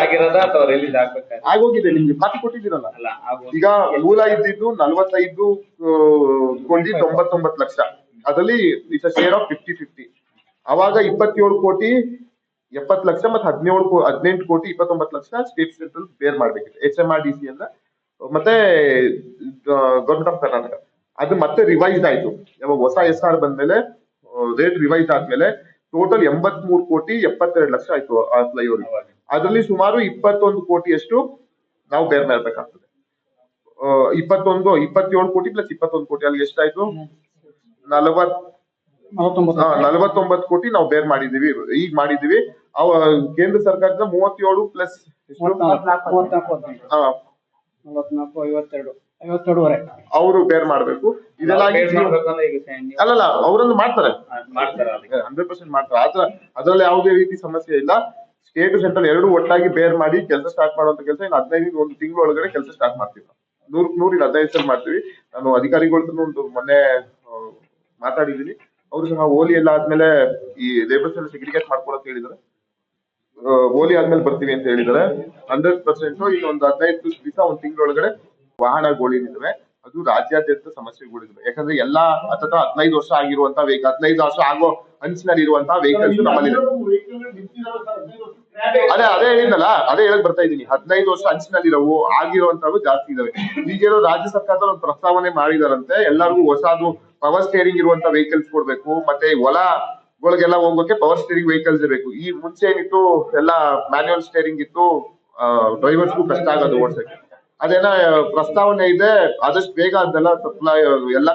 ಆಗಿರೋದ ಅಥವಾ ರಿಲೀಸ್ ಆಗ್ಬೇಕಾದ್ರೆ? ಆಗೋಗಿದೆ ನಿಮ್ಗೆ ಕಾಪಿ ಕೊಟ್ಟಿದ್ದೀರಲ್ಲ. ಅಲ್ಲ ಆಗೋದು. ಈಗ ಮೂಲ ಇದ್ದಿದ್ದು ನಲ್ವತ್ತೈದು ಕೋಟಿ ತೊಂಬತ್ತೊಂಬತ್ತು ಲಕ್ಷ. ಅದರಲ್ಲಿ it's share of fifty fifty ಅವಾಗ ಇಪ್ಪತ್ತೇಳು ಕೋಟಿ ಎಪ್ಪತ್ತು ಲಕ್ಷ ಮತ್ತೆ ಹದಿನೇಳು ಕೋ ಹದಿನೆಂಟು ಕೋಟಿ ಇಪ್ಪತ್ತೊಂಬತ್ತು ಲಕ್ಷ ಸ್ಟೇಟ್ ಸೆಂಟ್ರಲ್ ಬೇರ್ ಮಾಡ್ಬೇಕಿತ್ತು. H M R D C ಅಂತ ಮತ್ತೆ ಗೌರ್ಮೆಂಟ್ ಆಫ್ ಕರ್ನಾಟಕ ಅದು ಮತ್ತೆ ರಿವೈಸ್ ಆಯ್ತು. ಯಾವಾಗ ಹೊಸ ಎಸ್ ಆರ್ ಬಂದ್ಮೇಲೆ ರೇಟ್ ರಿವೈಸ್ ಆದ್ಮೇಲೆ ಟೋಟಲ್ ಎಂಬತ್ ಮೂರು ಕೋಟಿ ಎಪ್ಪತ್ತೆರಡು ಲಕ್ಷ ಆಯ್ತು ಆ ಫ್ಲೈಓವರ್ ಅದರಲ್ಲಿ ಸುಮಾರು ಇಪ್ಪತ್ತೊಂದು ಕೋಟಿಯಷ್ಟು ನಾವು ಬೇರ್ ಮಾಡ್ಬೇಕಾಗ್ತದೆ ಇಪ್ಪತ್ತೊಂದು ಇಪ್ಪತ್ತೇಳು ಕೋಟಿ ಪ್ಲಸ್ ಇಪ್ಪತ್ತೊಂದು ಕೋಟಿ ಅಲ್ಲಿ ಎಷ್ಟಾಯ್ತು? ನಲವತ್ ನಲವತ್ತೊಂಬತ್ತು ಕೋಟಿ ನಾವು ಬೇರ್ ಮಾಡಿದೀವಿ ಈಗ ಮಾಡಿದೀವಿ ಅವ ಕೇಂದ್ರ ಸರ್ಕಾರದ ಮೂವತ್ತೇಳು ಪ್ಲಸ್ ಅವರು ಬೇರ್ ಮಾಡ್ಬೇಕು. ಅಲ್ಲಲ್ಲ ಅವರನ್ನು ಮಾಡ್ತಾರೆ. ಹಂಡ್ರೆಡ್ ಪರ್ಸೆಂಟ್ ಮಾಡ್ತಾರೆ. ಆತರ ಅದ್ರಲ್ಲಿ ಯಾವುದೇ ರೀತಿ ಸಮಸ್ಯೆ ಇಲ್ಲ. ಸ್ಟೇಟ್ ಸೆಂಟ್ರಲ್ ಎರಡು ಒಟ್ಟಾಗಿ ಬೇರ್ ಮಾಡಿ ಕೆಲಸ ಸ್ಟಾರ್ಟ್ ಮಾಡುವಂತ ಕೆಲಸ ಇನ್ನು ಹದಿನೈದು ಒಂದು ತಿಂಗಳ ಒಳಗಡೆ ಕೆಲಸ ಸ್ಟಾರ್ಟ್ ಮಾಡ್ತೀವಿ. ನೂರ್, ನೂರಿನ ಹದಿನೈದು ಸಲ ಮಾಡ್ತೀವಿ. ನಾನು ಅಧಿಕಾರಿಗಳ ಒಂದು ಮೊನ್ನೆ ಮಾತಾಡಿದೀನಿ ಅವರು ಸಹ ಓಲಿ ಎಲ್ಲ ಆದ್ಮೇಲೆ ಈ ಲೇಬರ್ಸ್ ಎಲ್ಲ ಸೆಗ್ರಿಗೇಟ್ ಮಾಡ್ಕೊಳಕ್ ಹೇಳಿದ್ರೆ ಹೋಲಿ ಆದ್ಮೇಲೆ ಬರ್ತೀವಿ ಅಂತ ಹೇಳಿದ್ರೆ ಹಂಡ್ರೆಡ್ ಪರ್ಸೆಂಟ್ ಈಗ ಒಂದು ಹದಿನೈದು ದಿವಸ ಒಂದ್ ತಿಂಗಳೊಳಗಡೆ ವಾಹನಗಳಿದ್ದಾವೆ ಅದು ರಾಜ್ಯಾದ್ಯಂತ ಸಮಸ್ಯೆಗಳಿದ್ದಾವೆ ಯಾಕಂದ್ರೆ ಎಲ್ಲಾ ಹತ್ತ ಹದಿನೈದು ವರ್ಷ ಆಗಿರುವಂತ ವೆಹಿಕಲ್ ಹದಿನೈದು ವರ್ಷ ಆಗೋ ಅಂಚಿನಲ್ಲಿ ಇರುವಂತಹ ವೆಹಿಕಲ್ಸ್ ನಮ್ಮಲ್ಲಿದೆ ಅದೇ ಅದೇ ಹೇಳಿದ್ನಲ್ಲ, ಅದೇ ಹೇಳಕ್ ಬರ್ತಾ ಇದೀನಿ ಹದಿನೈದು ವರ್ಷ ಅಂಚಿನಲ್ಲಿರೋವು ಆಗಿರುವಂತವು ಜಾಸ್ತಿ ಇದಾವೆ. ಈಗೇನೋ ರಾಜ್ಯ ಸರ್ಕಾರದವ್ರು ಒಂದು ಪ್ರಸ್ತಾವನೆ ಮಾಡಿದಾರಂತೆ, ಎಲ್ಲರಿಗೂ ಹೊಸದು ಪವರ್ ಸ್ಟೇರಿಂಗ್ ಇರುವಂತ ವೆಹಿಕಲ್ಸ್ ಕೊಡ್ಬೇಕು, ಮತ್ತೆ ಹೊಲಗಳಿಗೆಲ್ಲ ಹೋಗೋಕೆ ಪವರ್ ಸ್ಟೇರಿಂಗ್ ವೆಹಿಕಲ್ಸ್ ಇರಬೇಕು ಈ ಮುಂಚೆ ಏನಿತ್ತು, ಎಲ್ಲ ಮ್ಯಾನ್ಯುವಲ್ ಸ್ಟೇರಿಂಗ್ ಇತ್ತು ಡ್ರೈವರ್ಸ್ಗೂ ಕಷ್ಟ ಆಗೋದು ಓಡಿಸಕ್ಕೆ ಅದೇನ, ಪ್ರಸ್ತಾವನೆ ಇದೆ, ಆದಷ್ಟು ಬೇಗ ಅದೆಲ್ಲ ಸಪ್ಲೈ ಎಲ್ಲ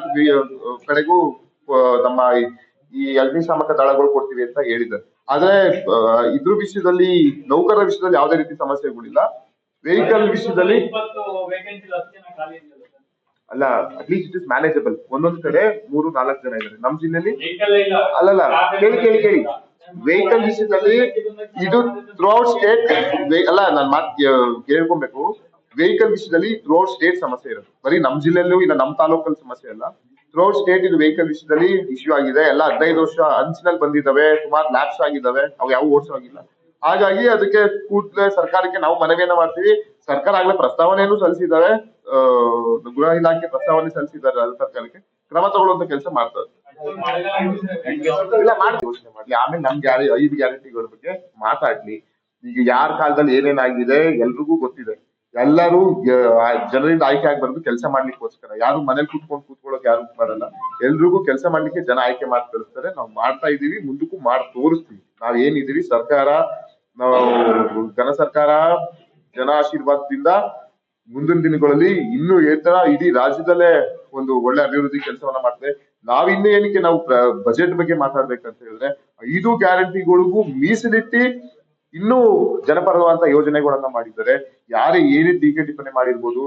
ಕಡೆಗೂ ನಮ್ಮ ಈ- ಅಗ್ನಿಶಾಮಕ ದಳಗಳು ಕೊಡ್ತೀವಿ ಅಂತ ಹೇಳಿದ್ದಾರೆ. ಆದ್ರೆ ಇದ್ರ ವಿಷಯದಲ್ಲಿ ನೌಕರರ ವಿಷಯದಲ್ಲಿ ಯಾವುದೇ ರೀತಿ ಸಮಸ್ಯೆಗಳಿಲ್ಲ. ವೆಹಿಕಲ್ ವಿಷಯದಲ್ಲಿ ಅಲ್ಲ ಅಟ್ಲೀಸ್ಟ್ ಇಟ್ ಇಸ್ ಮ್ಯಾನೇಜಬಲ್ ಒಂದೊಂದ್ ಕಡೆ ಮೂರು ನಾಲ್ಕು ಜನ ಇದ್ದಾರೆ. ನಮ್ ಜಿಲ್ಲೆಯಲ್ಲಿ ಅಲ್ಲಲ್ಲ ಕೇಳಿ ಕೇಳಿ ಕೇಳಿ. ವೆಹಿಕಲ್ ವಿಷಯದಲ್ಲಿ ಇದು ಥ್ರೂಔಟ್ ಸ್ಟೇಟ್ ಅಲ್ಲ ನಾನ್ ಮಾತ್ ಕೇಳ್ಕೊಬೇಕು. ವೆಹಿಕಲ್ ವಿಷಯದಲ್ಲಿ ಥ್ರೂಔಟ್ ಸ್ಟೇಟ್ ಸಮಸ್ಯೆ ಇರೋದು. ಬರೀ ನಮ್ ಜಿಲ್ಲೆಯಲ್ಲೂ ಇಲ್ಲ ನಮ್ ತಾಲೂಕಲ್ಲಿ ಸಮಸ್ಯೆ ಅಲ್ಲ. ಥ್ರೂಔಟ್ ಸ್ಟೇಟ್ ಇದು ವೆಹಿಕಲ್ ವಿಷಯದಲ್ಲಿ ಇಶ್ಯೂ ಆಗಿದೆ. ಎಲ್ಲ ಹದಿನೈದು ವರ್ಷ ಅಂಚಿನಲ್ಲಿ ಬಂದಿದ್ದಾವೆ. ಸುಮಾರು ಲ್ಯಾಪ್ಸ್ ಆಗಿದ್ದಾವೆ. ಅವು ಯಾವ ಓಡಿಸೋ ಆಗಿಲ್ಲ ಹಾಗಾಗಿ ಅದಕ್ಕೆ ಕೂಡಲೇ ಸರ್ಕಾರಕ್ಕೆ ನಾವು ಮನವಿಯನ್ನ ಮಾಡ್ತೀವಿ. ಸರ್ಕಾರ ಆಗ್ಲೇ ಪ್ರಸ್ತಾವನೆಯನ್ನು ಸಲ್ಲಿಸಿದ್ದಾರೆ. ಗೃಹ ಇಲಾಖೆ ಪ್ರಸ್ತಾವನೆ ಸಲ್ಲಿಸಿದ್ದಾರೆ ರಾಜ್ಯ ಸರ್ಕಾರಕ್ಕೆ. ಕ್ರಮ ತಗೊಳ್ಳುವಂತ ಕೆಲಸ ಮಾಡ್ತಾರೆ ಇಲ್ಲ, ಮಾಡಿ. ಯೋಚನೆ ಮಾಡ್ಲಿ ಆಮೇಲೆ ನಮ್ ಗ್ಯಾರಿ ಐದು ಗ್ಯಾರಂಟಿಗಳ ಬಗ್ಗೆ ಮಾತಾಡ್ಲಿ. ಈಗ ಯಾರ ಕಾಲದಲ್ಲಿ ಏನೇನಾಗಿದೆ ಎಲ್ರಿಗೂ ಗೊತ್ತಿದೆ. ಎಲ್ಲರೂ ಜನರಿಂದ ಆಯ್ಕೆ ಆಗ್ಬಾರ್ದು, ಕೆಲಸ ಮಾಡ್ಲಿಕ್ಕೋಸ್ಕರ. ಯಾರು ಮನೇಲಿ ಕೂತ್ಕೊಂಡು ಕೂತ್ಕೊಳ್ಳೋಕೆ ಯಾರು ಬರಲ್ಲ. ಎಲ್ರಿಗೂ ಕೆಲಸ ಮಾಡ್ಲಿಕ್ಕೆ ಜನ ಆಯ್ಕೆ ಮಾಡಿ ಕಳಿಸ್ತಾರೆ. ನಾವು ಮಾಡ್ತಾ ಇದೀವಿ ಮುಂದಕ್ಕೂ ಮಾಡಿ ತೋರಿಸ್ತೀವಿ. ನಾವ್ ಏನಿದೀವಿ ಸರ್ಕಾರ, ನಾವು ಜನ ಸರ್ಕಾರ, ಜನ ಆಶೀರ್ವಾದದಿಂದ ಮುಂದಿನ ದಿನಗಳಲ್ಲಿ ಇನ್ನೂ ತರ ಇಡೀ ರಾಜ್ಯದಲ್ಲೇ ಒಂದು ಒಳ್ಳೆ ಅಭಿವೃದ್ಧಿ ಕೆಲಸವನ್ನ ಮಾಡ್ತೇವೆ ನಾವ್ ಇನ್ನು ಏನಕ್ಕೆ ನಾವು ಬಜೆಟ್ ಬಗ್ಗೆ ಮಾತಾಡ್ಬೇಕಂತ ಹೇಳಿದ್ರೆ, ಐದು ಗ್ಯಾರಂಟಿಗಳಿಗೂ ಮೀಸಲಿಟ್ಟಿ ಇನ್ನೂ ಜನಪರವಾದಂತ ಯೋಜನೆಗಳನ್ನ ಮಾಡಿದ್ದಾರೆ. ಯಾರೇ ಏನೇ ಟೀಕೆ ಟಿಪ್ಪಣಿ ಮಾಡಿರ್ಬೋದು,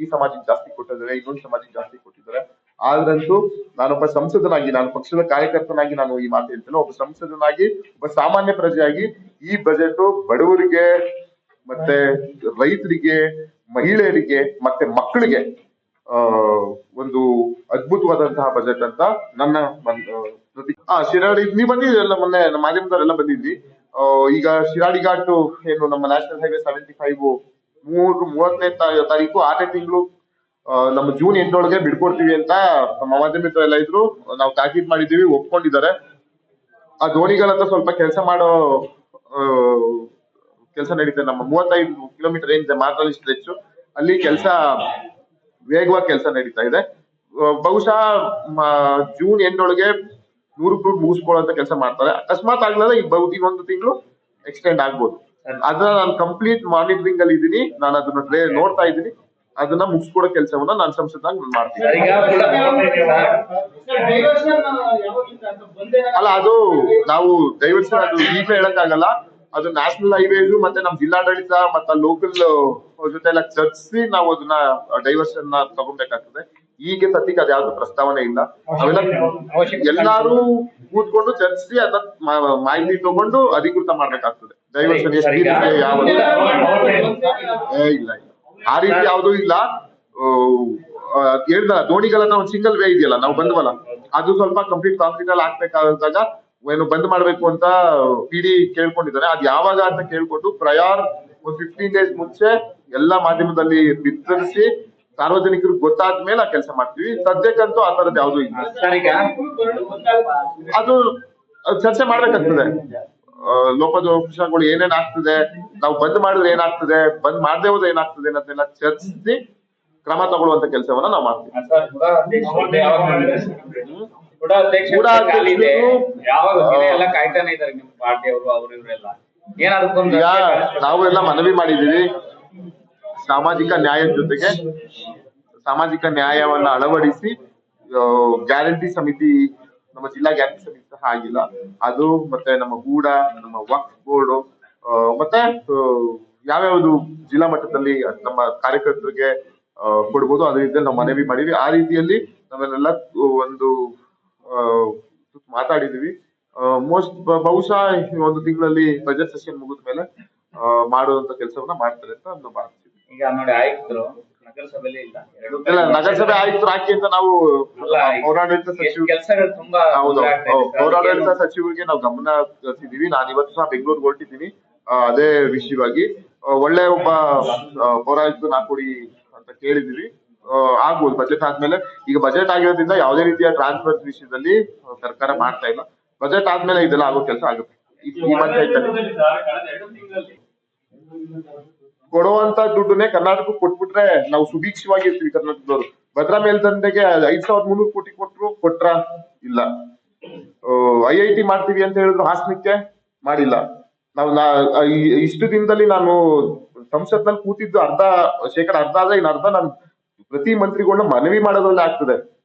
ಈ ಸಮಾಜಕ್ಕೆ ಜಾಸ್ತಿ ಕೊಟ್ಟಿದ್ದಾರೆ, ಇನ್ನೊಂದು ಸಮಾಜಕ್ಕೆ ಜಾಸ್ತಿ ಕೊಟ್ಟಿದ್ದಾರೆ. ಆದ್ರಂತೂ ನಾನೊಬ್ಬ ಸಂಸದನಾಗಿ, ನಾನು ಪಕ್ಷದ ಕಾರ್ಯಕರ್ತನಾಗಿ ನಾನು ಈ ಮಾತು ಹೇಳ್ತೇನೆ. ಒಬ್ಬ ಸಂಸದನಾಗಿ, ಒಬ್ಬ ಸಾಮಾನ್ಯ ಪ್ರಜೆಯಾಗಿ ಈ ಬಜೆಟ್ ಬಡವರಿಗೆ ಮತ್ತೆ ರೈತರಿಗೆ, ಮಹಿಳೆಯರಿಗೆ, ಮತ್ತೆ ಮಕ್ಕಳಿಗೆ ಒಂದು ಅದ್ಭುತವಾದಂತಹ ಬಜೆಟ್ ಅಂತ ನನ್ನ ಪ್ರತಿ ಹಾ ಶಿರಾಡಿ, ನೀವು ಬಂದಿದ್ದೀರಲ್ಲ ಮೊನ್ನೆ ಮಾಧ್ಯಮದವರೆಲ್ಲ ಬಂದಿದ್ವಿ ಈಗ ಶಿರಾಡಿ ಘಾಟ್ ಏನು ನಮ್ಮ ನ್ಯಾಷನಲ್ ಹೈವೇ ಸೆವೆಂಟಿ ಫೈವ್ ಮೂರು ಮೂವತ್ತನೇ ತಾರೀಕು ಆರನೇ ತಿಂಗಳು ನಮ್ಮ ಜೂನ್ ಎಂಟೊಳಗೆ ಬಿಡ್ಕೊಡ್ತೀವಿ ಅಂತ ನಮ್ಮ ಮಾಧ್ಯಮ ಎಲ್ಲ ಇದ್ರು. ನಾವು ತಾಕೀದ್ ಮಾಡಿದೀವಿ ಒಪ್ಕೊಂಡಿದ್ದಾರೆ. ಆ ದೋಣಿಗಳ ಸ್ವಲ್ಪ ಕೆಲಸ ಮಾಡೋ ಕೆಲಸ ನಡೀತದೆ. ನಮ್ಮ ಮೂವತ್ತೈದು ಕಿಲೋಮೀಟರ್ ಏನಿದೆ ಮಾರ್ಗಲಿ ಸ್ಟ್ರೆಚ್ ಅಲ್ಲಿ ಕೆಲಸ ವೇಗವಾಗಿ ಕೆಲಸ ನಡೀತಾ ಇದೆ. ಬಹುಶಃ, ಮ- ಜೂನ್ ಎಂಡೊಳಗೆ ನೂರು ಫೂಟ್ ಮುಗಿಸ್ಕೊಳ್ಳೋ ಕೆಲಸ ಮಾಡ್ತಾರೆ. ಅಕಸ್ಮಾತ್ ಆಗ್ಲಲ್ಲ ಇನ್ನೊಂದು ತಿಂಗಳು ಎಕ್ಸ್ಟೆಂಡ್ ಆಗ್ಬೋದು. ಅದನ್ನ ನಾನು ಕಂಪ್ಲೀಟ್ ಮಾನಿಟರಿಂಗ್ ಅಲ್ಲಿ ಇದೀನಿ ನಾನು ಅದನ್ನ ಟ್ರೇ ನೋಡ್ತಾ ಇದ್ದೀನಿ. ಅದನ್ನ ಮುಗಿಸ್ಕೊಡೋ ಕೆಲಸವನ್ನ ನಾನು ಸಂಸದಾಗ ಮಾಡ್ತೀನಿ. ಸರ್, ಡೈವರ್ಷನ್ ಯಾವಾಗಿಂದ ಅಂತ ಬಂದೇ ಅಲ್ಲ ಅದು ನಾವು ದಯವಿಟ್ಟು ಅದು ಈಗಲೇ ಹೇಳಕ್ಕಾಗಲ್ಲ. ಅದು ನ್ಯಾಷನಲ್ ಹೈವೇಸ್ ಮತ್ತೆ ನಮ್ ಜಿಲ್ಲಾಡಳಿತ ಮತ್ತೆ ಲೋಕಲ್ ಜೊತೆ ಎಲ್ಲ ಚರ್ಚಿಸಿ ನಾವು ಅದನ್ನ ಡೈವರ್ಷನ್ನ ತಗೊಬೇಕಾಗ್ತದೆ. ಈಗ ಸದ್ಯಕ್ಕೆ ಅದ್ಯಾವ್ದು ಪ್ರಸ್ತಾವನೆ ಇಲ್ಲ. ಅವೆಲ್ಲ ಎಲ್ಲಾರು ಕೂತ್ಕೊಂಡು ಚರ್ಚಿಸಿ ಅದ ಮಾಹಿತಿ ತಗೊಂಡು ಅಧಿಕೃತ ಮಾಡ್ಬೇಕಾಗ್ತದೆ. ದಿನಕ್ಕೆ ಯಾವ ಇಲ್ಲ ಆ ರೀತಿ ಯಾವ್ದು ಇಲ್ಲ. ಆ, ಹೇಳ್ದ ದೋಣಿಗಳನ್ನ ಒಂದು ಸಿಂಗಲ್ ವೇ ಇದೆಯಲ್ಲ ನಾವು ಬಂದ್ವಲ್ಲ ಅದು ಸ್ವಲ್ಪ ಕಂಪ್ಲೀಟ್ ಕಾಂಕ್ರೀಟ್ ಅಲ್ಲಿ ಹಾಕ್ಬೇಕಾದಾಗ ಏನು ಬಂದ್ ಮಾಡ್ಬೇಕು ಅಂತ ಪಿಡಿ ಕೇಳ್ಕೊಂಡಿದ್ದಾರೆ. ಅದ್ ಯಾವಾಗ ಅಂತ ಕೇಳ್ಕೊಂಡು ಪ್ರಯಾರ್ ಒಂದ್ ಫಿಫ್ಟೀನ್ ಡೇಸ್ ಮುಂಚೆ ಎಲ್ಲಾ ಮಾಧ್ಯಮದಲ್ಲಿ ಬಿತ್ತರಿಸಿ ಸಾರ್ವಜನಿಕರಿಗೆ ಗೊತ್ತಾದ್ಮೇಲೆ ಆ ಕೆಲಸ ಮಾಡ್ತೀವಿ. ಸದ್ಯಕ್ಕಂತೂ ಆ ತರದ್ ಯಾವ್ದು ಇಲ್ಲ. ಅದು ಅದು ಚರ್ಚೆ ಮಾಡ್ಬೇಕಾಗ್ತದೆ. ಆ, ಲೋಪದೋಷಗಳು ಏನೇನ್ ಆಗ್ತದೆ ನಾವು ಬಂದ್ ಮಾಡಿದ್ರೆ ಏನಾಗ್ತದೆ ಬಂದ್ ಮಾಡದೆ ಹೋದ್ರೆ ಏನಾಗ್ತದೆ ಅನ್ನೋದನ್ನೆಲ್ಲ ಚರ್ಚಿಸಿ ಕ್ರಮ ತಗೊಳ್ಳುವಂತ ಕೆಲಸವನ್ನ ನಾವು ಮಾಡ್ತೀವಿ. ನಾವು ಕೂಡ ಅಧ್ಯಕ್ಷರು ಕೂಡ ಅಧ್ಯಕ್ಷ ಕೂಡ ಖಾಲಿ ಇದೆ ಅಧ್ಯಕ್ಷರು- ಯಾವಾಗ ಎಲ್ಲ ನಾವೆಲ್ಲ ಮನವಿ ಮಾಡಿದೀವಿ ಸಾಮಾಜಿಕ ನ್ಯಾಯದ ಜೊತೆಗೆ ಸಾಮಾಜಿಕ ನ್ಯಾಯವನ್ನ ಅಳವಡಿಸಿ ಗ್ಯಾರಂಟಿ ಸಮಿತಿ, ನಮ್ಮ ಜಿಲ್ಲಾ ಗ್ಯಾರಂಟಿ ಸಮಿತಿ ಸಹ ಆಗಿಲ್ಲ. ಅದು ಮತ್ತೆ ನಮ್ಮ ಗೂಡ, ನಮ್ಮ ವಕ್ಫ್ ಬೋರ್ಡ್ ಮತ್ತೆ ಯಾವ್ಯಾವ್ದು ಜಿಲ್ಲಾ ಮಟ್ಟದಲ್ಲಿ ನಮ್ಮ ಕಾರ್ಯಕರ್ತರಿಗೆ ಕೊಡ್ಬೋದು ಅದ್ರ ರೀತಿಯಲ್ಲಿ ನಾವು ಮನವಿ ಮಾಡಿವಿ ಆ ರೀತಿಯಲ್ಲಿ ನಾವೆಲ್ಲ ಒಂದು ಮಾತಾಡಿದೀವಿ. ಮೋಸ್ಟ್ ಬಹುಶಃ ಒಂದು ತಿಂಗಳಲ್ಲಿ ಬಜೆಟ್ ಸೆಷನ್ ಮುಗಿದ ಮೇಲೆ ಮಾಡುವಂತ ಕೆಲಸವನ್ನ ಮಾಡ್ತಾರೆ ಅಂತ ಒಂದು ಭಾವಿಸ್ತೀವಿ ಈಗ ನೋಡಿ ಆಯುಕ್ತರು ನಗರಸಭೆಯಲ್ಲಿ ಇಲ್ಲ. ಎರಡು ಇಲ್ಲ ನಗರಸಭೆ ಆಯುಕ್ತರು ಹಾಕಿ ಅಂತ ನಾವು ಅಲ್ಲ, ಪೌರಾಡಳಿತ ಸಚಿವ ಕೆಲಸಗಳು ತುಂಬಾ ಹೌದು ತೊಂದ್ರೆ ಆಗ್ತಾ ಇದೆ ಸರ್. ಪೌರಾಡಳಿತ ಸಚಿವರಿಗೆ ನಾವು ಗಮನ ಹರಿಸಿದೀವಿ. ನಾನು ಇವತ್ತು ಸಹ ಬೆಂಗಳೂರಿಗೆ ಹೊರಟಿದ್ದೀನಿ. ಆ, ಅದೇ ವಿಷಯವಾಗಿ. ಆ, ಒಳ್ಳೆ ಒಬ್ಬ ಆ, ಪೌರಾಯುಕ್ತನ ಹಾಕೊಡಿ ಅಂತ ಕೇಳಿದೀವಿ ಆ, ಆಗ್ಬೋದು ಬಜೆಟ್ ಆದ್ಮೇಲೆ. ಈಗ ಬಜೆಟ್ ಆಗಿರೋದ್ರಿಂದ ಯಾವುದೇ ರೀತಿಯ ಟ್ರಾನ್ಸ್ಫರ್ ವಿಷಯದಲ್ಲಿ ಸರ್ಕಾರ ಮಾಡ್ತಾ ಇಲ್ಲ. ಬಜೆಟ್ ಆದ್ಮೇಲೆ ಇದೆಲ್ಲ ಆಗೋ ಕೆಲಸ ಆಗುತ್ತೆ. ಈ ಈ ಮಂತ್ ಐತಲ್ಲಿ. ಕಳೆದ ಎರಡು ತಿಂಗಳಲ್ಲಿ. ಕೊಡುವಂತ ದುಡ್ಡನ್ನೇ ಕರ್ನಾಟಕಕ್ಕೆ ಕೊಟ್ಬಿಟ್ರೆ ನಾವು ಸುಭೀಕ್ಷವಾಗಿರ್ತೀವಿ ಕರ್ನಾಟಕದವರು. ಭದ್ರಾ ಮೇಲ್ದಂಡೆಗೆ ಐದ್ ಸಾವಿರದ ಮುನ್ನೂರು ಕೋಟಿ ಕೊಟ್ರು, ಕೊಟ್ರ ಇಲ್ಲ. ಐ ಐ ಟಿ ಮಾಡ್ತೀವಿ ಅಂತ ಹೇಳಿದ್ರು ಹಾಸನಕ್ಕೆ, ಮಾಡಿಲ್ಲ. ನಾವು ನಾ- ಇಷ್ಟು ದಿನದಲ್ಲಿ ನಾನು ಸಂಸತ್ನಲ್ಲಿ ಕೂತಿದ್ದು ಅರ್ಧ, ಶೇಕಡ ಅರ್ಧ ಆದ್ರೆ ಇನ್ನು ಅರ್ಧ ನಾನು ಪ್ರತಿ ಮಂತ್ರಿಗಳನ್ನ ಮನವಿ ಮಾಡೋದ್ರಲ್ಲೇ ಆಗ್ತದೆ.